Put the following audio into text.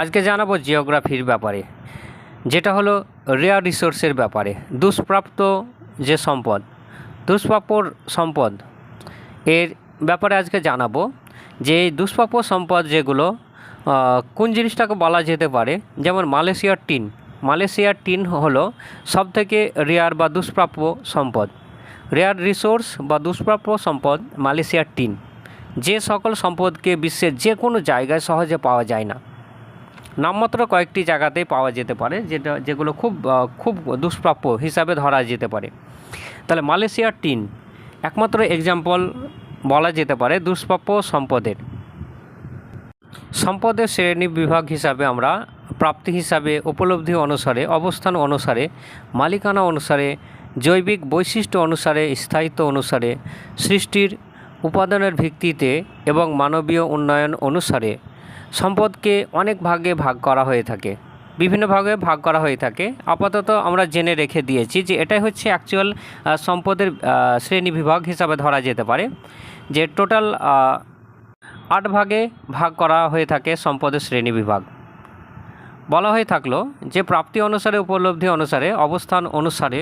আজকে জানাব জিওগ্রাফির ব্যাপারে, যেটা হলো রেয়ার রিসোর্সের ব্যাপারে দুষ্প্রাপ্য যে সম্পদ দুষ্প্রাপ্য সম্পদ। এর ব্যাপারে আজকে জানাব যে এই দুষ্প্রাপ্য সম্পদ যেগুলো কোন জিনিসটাকে বলা যেতে পারে, যেমন মালয়েশিয়ার টিন। মালয়েশিয়ার টিন হলো সবথেকে রেয়ার বা দুষ্প্রাপ্য সম্পদ। রেয়ার রিসোর্স বা দুষ্প্রাপ্য সম্পদ মালয়েশিয়ার টিন। যে সকল সম্পদকে বিশ্বের যে কোনো জায়গায় সহজে পাওয়া যায় না। নামমাত্র কয়েকটি জায়গাতেই পাওয়া যেতে পারে, যেটা, যেগুলো খুব খুব দুষ্প্রাপ্য হিসাবে ধরা যেতে পারে। তাহলে মালয়েশিয়ার টিন, একমাত্র এক্সাম্পল বলা যেতে পারে দুষ্প্রাপ্য সম্পদের। সম্পদের শ্রেণি বিভাগ হিসাবে আমরা প্রাপ্তি হিসাবে উপলব্ধি অনুসারে, অবস্থান অনুসারে, মালিকানা অনুসারে, জৈবিক বৈশিষ্ট্য অনুসারে, স্থায়িত্ব অনুসারে, সৃষ্টির উপাদানের ভিত্তিতে এবং মানবীয় উন্নয়ন অনুসারে সম্পদকে অনেক ভাগে ভাগ করা হয়ে থাকে। বিভিন্ন ভাগে ভাগ করা হয়ে থাকে। আপাতত আমরা জেনে রেখে দিয়েছি যে এটাই হচ্ছে অ্যাকচুয়াল সম্পদের শ্রেণি বিভাগ হিসাবে ধরা যেতে পারে। যে টোটাল আট ভাগে ভাগ করা হয়ে থাকে সম্পদের শ্রেণি বিভাগ। বলা হয়ে থাকল যে প্রাপ্তি অনুসারে, উপলব্ধি অনুসারে, অবস্থান অনুসারে